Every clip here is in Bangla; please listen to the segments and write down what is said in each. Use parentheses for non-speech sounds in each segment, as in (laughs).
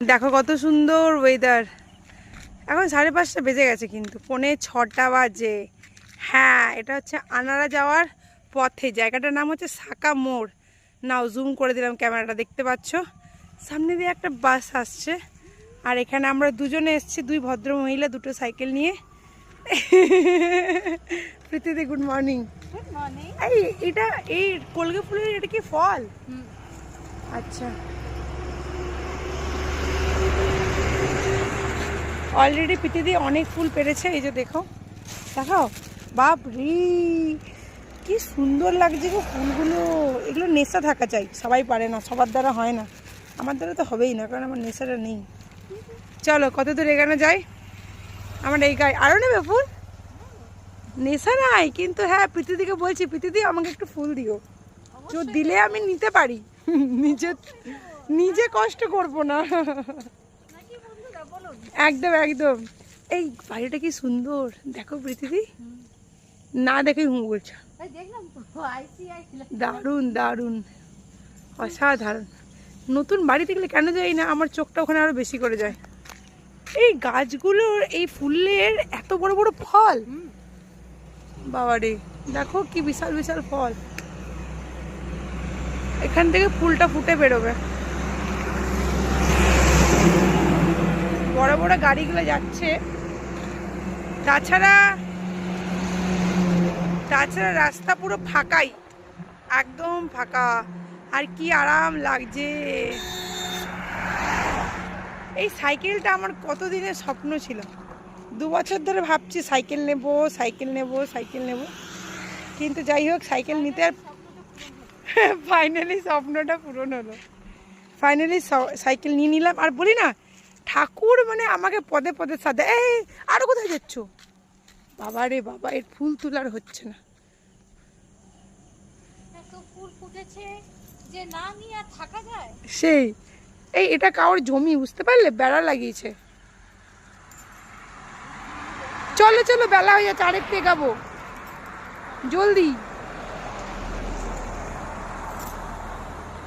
দেখো কত সুন্দর ওয়েদার এখন সাড়ে পাঁচটা বেজে গেছে কিন্তু পৌনে ছটা বাজে। হ্যাঁ এটা হচ্ছে আনারা যাওয়ার পথে জায়গাটার নাম হচ্ছে সাকা মোড়। নাও জুম করে দিলাম ক্যামেরাটা দেখতে পাচ্ছ? সামনে দিয়ে একটা বাস আসছে আর এখানে আমরা দুজনে এসেছি দুই ভদ্র মহিলা দুটো সাইকেল নিয়ে। প্রীতিদি গুড মর্নিং গুড মর্নিং এই এটা এই কলকে ফুলের এটা কি ফল? আচ্ছা। অলরেডি পিটিদি অনেক ফুল পেরেছে, এই যে দেখো। দেখাও? বাপ রে কি সুন্দর লাগছে গো ফুলগুলো। এগুলো নেশা থাকা চাই, সবাই পারে না, সবার দ্বারা হয় না। আমার দ্বারা তো হবেই না, কারণ আমার নেশাটা নেই। চলো, কত দূর এগানো যাই আমার এই গায়ে আরও নেবে ফুল? নেশা নাই, কিন্তু হ্যাঁ প্রীতিদিকে বলছি প্রীতিদি আমাকে একটু ফুল দিও। তো দিলে আমি নিতে পারি। (laughs) নিজে নিজে কষ্ট করব না। একদম একদম। এই বাড়িটা কি সুন্দর দেখো পৃথিবী। না দেখে হুঁ বলছো দারুণ দারুণ। অসাধারণ। নতুন বাড়ি দেখলে কেন যাই না আমার চোখটা ওখানে আরও বেশি করে যায়। এই গাছগুলোর এই ফুলের এত বড় বড় ফল। বাবারে দেখো কি বিশাল বিশাল ফল। এখান থেকে ফুলটা ফুটে বেরোবে। বড় বড় গাড়িগুলো যাচ্ছে। তাছাড়া তাছাড়া রাস্তা পুরো ফাঁকাই। একদম ফাঁকা। আর কি আরাম লাগছে। এই সাইকেলটা আমার কতদিনের স্বপ্ন ছিল। দু বছর ধরে ভাবছি সাইকেল নেব সাইকেল নেব সাইকেল নেব। কিন্তু যাই হোক, সাইকেল নিতে আর (laughs) ফাইনালি স্বপ্নটা পূরণ হলো। ফাইনালি সাইকেল নিয়ে নিলাম। আর বলি না ঠাকুর মানে আমাকে পদে পদে সাদা এই আরও কোথায় যাচ্ছ? বাবা রে বাবা এর ফুল তোলার হচ্ছে না। সেই এই এটা কারোর জমি বুঝতে পারলে? বেড়া লাগিয়েছে। চলো চলো বেলা হয়ে যাচ্ছে আরেকটু এগাবো। জলদি।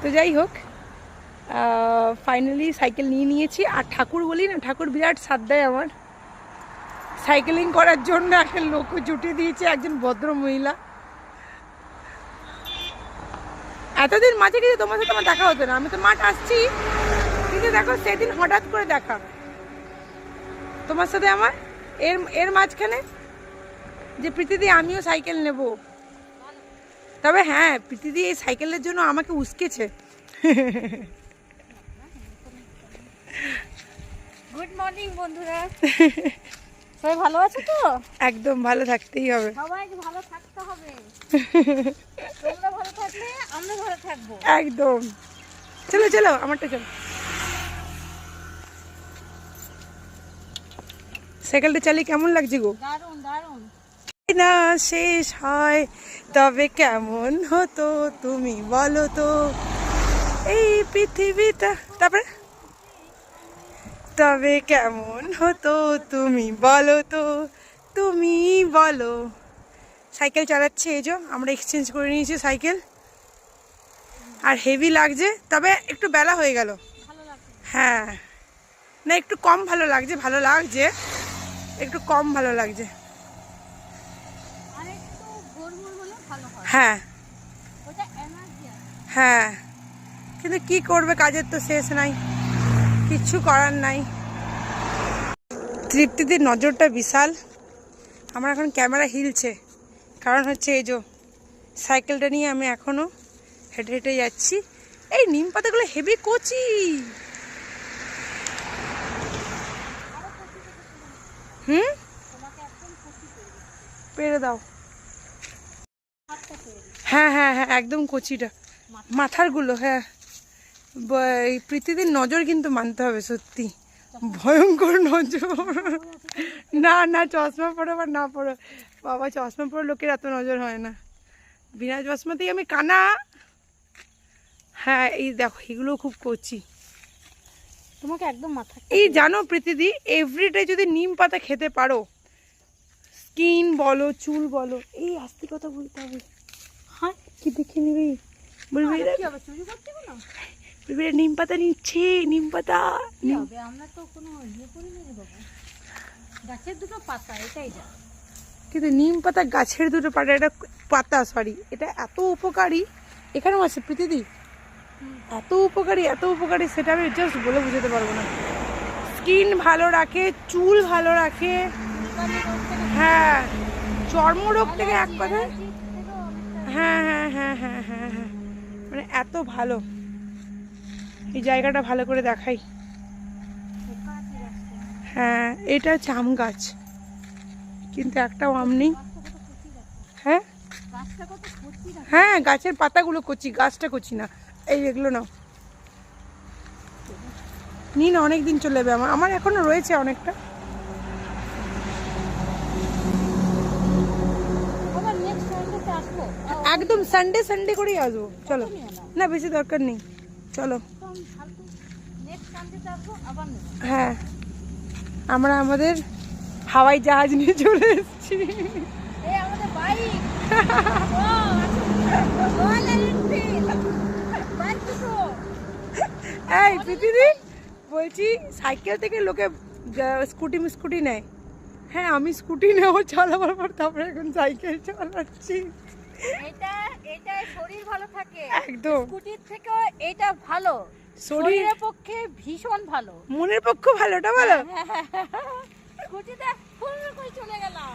তো যাই হোক ফাইনালি সাইকেল নিয়ে নিয়েছি। আর ঠাকুর বলি না, ঠাকুর বিরাট সাথ দেয় আমার। সাইকেলিং করার জন্য একটা লোকও জুটে দিয়েছে, একজন ভদ্র মহিলা। এতদিন মাঝে কিছু তোমার সাথে আমার দেখা হতো না, আমি তো মাঠ আসছি। কিন্তু দেখো, সেদিন হঠাৎ করে দেখা। তোমার সাথে আমার? এর এর মাঝখানে? যে প্রীতিদি, আমিও সাইকেল নেব। তবে হ্যাঁ প্রীতিদি এই সাইকেলের জন্য আমাকে উস্কেছে। (laughs) গুড মর্নিং বন্ধুরা। (laughs) সবাই ভালো আছো তো? একদম ভালো থাকতেই হবে। সবাই ভালো থাকতে হবে। (laughs) তোমরা ভালো থাকলে আমরা ভালো থাকব। একদম। চলো চলো আমারটা চলো। সাইকেলটা চালিয়ে কেমন লাগছে গো? দারুণ দারুণ। না শেষ হয়। তবে কেমন হতো তুমি বলো তো? এই পৃথিবীটা তারপরে? তবে কেমন হতো তুমি বলো তো? তুমি বলো। সাইকেল চালাচ্ছে এই যে আমরা এক্সচেঞ্জ করে নিয়েছি সাইকেল। আর হেভি লাগছে তবে একটু বেলা হয়ে গেল। হ্যাঁ। না একটু কম ভালো লাগছে ভালো লাগছে। একটু কম ভালো লাগছে। হয়। হ্যাঁ। কিন্তু কি করবে কাজের তো শেষ নাই। কিচ্ছু করার নাই। তৃপ্তিদের নজরটা বিশাল। আমার এখন ক্যামেরা হিলছে। কারণ হচ্ছে এই যে সাইকেলটা নিয়ে আমি এখনও হেঁটে হেঁটে যাচ্ছি। এই নিম পাতাগুলো হেভি কচি। হুম? পেরে দাও। হ্যাঁ হ্যাঁ হ্যাঁ একদম কচিটা। মাথারগুলো হ্যাঁ। প্রীতিদির নজর কিন্তু মানতে হবে সত্যি। ভয়ঙ্কর নজর। না না চশমা পরো বা না পরো। বাবা চশমা পরে লোকের এত নজর হয় না। বিনা চশমাতেই আমি কানা। হ্যাঁ এই দেখো এগুলো খুব কচি তোমাকে একদম মাথা এই জানো প্রীতিদি এভরিডে যদি নিম পাতা খেতে পারো স্কিন বলো চুল বলো এই আস্তে কথা বলতে হবে। হ্যাঁ। কি দেখে নিবি? বলবি পিপিরা নিম পাতা নিচ্ছে নিম পাতা। আমরা তো কোনো ইয়ে বাবা। গাছের দুটো পাতা এটাই যা। কিন্তু নিম পাতা গাছের দুটো পাতা এটা পাতা সরি এটা এত উপকারী। এখানেও আছে প্রীতিদি এত উপকারী এত উপকারী সেটা আমি জাস্ট বলে বুঝাতে পারব না। স্কিন ভালো রাখে চুল ভালো রাখে। হ্যাঁ চর্মরোগ থেকে এক কথায় হ্যাঁ হ্যাঁ হ্যাঁ হ্যাঁ হ্যাঁ হ্যাঁ। মানে এত ভালো। এই জায়গাটা ভালো করে দেখাই। হ্যাঁ এটা হচ্ছে আম গাছ। কিন্তু একটাও আম নেই। হ্যাঁ? হ্যাঁ গাছের পাতাগুলো কচি গাছটা কচি না। এই এগুলো নাও। নিন অনেক দিন চলে যাবে আমার। আমার এখনও রয়েছে অনেকটা। একদম সানডে সানডে করেই আসব। চলো। না বেশি দরকার নেই। চলো একদম ফালতু নেক্সট সানডেতে আসব আবার নেব হ্যাঁ আমরা আমাদের হাওয়াই জাহাজ নিয়ে চলে এসেছি। এই প্রীতিদি বলছি সাইকেল থেকে লোকে স্কুটি স্কুটি নেয়। হ্যাঁ আমি স্কুটি নেব চালাবার পর তারপরে এখন সাইকেল চালাচ্ছি। এটা এটা শরীর ভালো থাকে। একদম। স্কুটির থেকে এটা ভালো। শরীরের পক্ষে ভীষণ ভালো। মনের পক্ষ ভালোটা ভালো চলে গেলাম।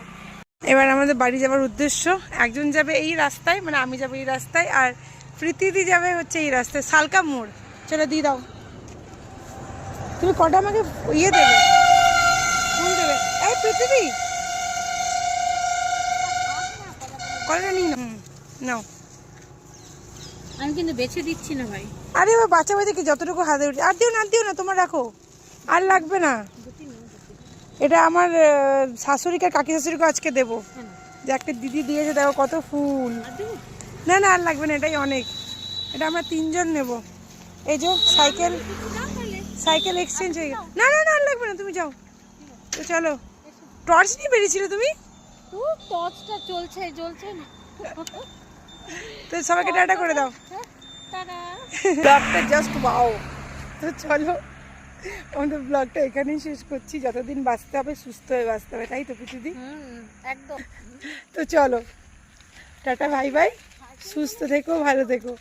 এবার আমাদের বাড়ি যাওয়ার উদ্দেশ্য একজন যাবে এই রাস্তায় মানে আমি যাব এই রাস্তায় আর প্রীতিদি যাবে হচ্ছে এই রাস্তায় সালকা মোড়। চলো দিয়ে দাও। তুমি কটা আমাকে ইয়ে দেবে? ফোন দেবে? এই প্রীতিদি! কলটা নিই না নাও। আমি কিন্তু বেছে দিচ্ছি না ভাই। আরে এবার বাচ্চা বাচ্চাকে যতটুকু হাতে উঠছে আর দিও না দিও না তোমার রাখো। আর লাগবে না। এটা আমার শাশুড়িকে কাকি শাশুড়িকে আজকে দেবো। যে একটা দিদি দিয়েছে দেখো কত ফুল। না না আর লাগবে না এটাই অনেক। এটা আমরা তিনজন নেব। এই যে সাইকেল। সাইকেল এক্সচেঞ্জ হয়ে গেল না না না আর লাগবে না তুমি যাও। তো চলো। টর্চ নিয়ে বেরিয়েছিলে তুমি? তো টর্চটা চলছে জ্বলছে না। তো সবাইকে টাটা করে দাও। টাটা ব্লগটা জাস্ট বাও তো চলো আমাদের ব্লগটা এখানেই শেষ করছি। যতদিন বাঁচতে হবে সুস্থ হয়ে বাঁচতে হবে তাই তো কিছুদিন একদম। তো চলো টাটা ভাই ভাই সুস্থ থেকো ভালো থেকো।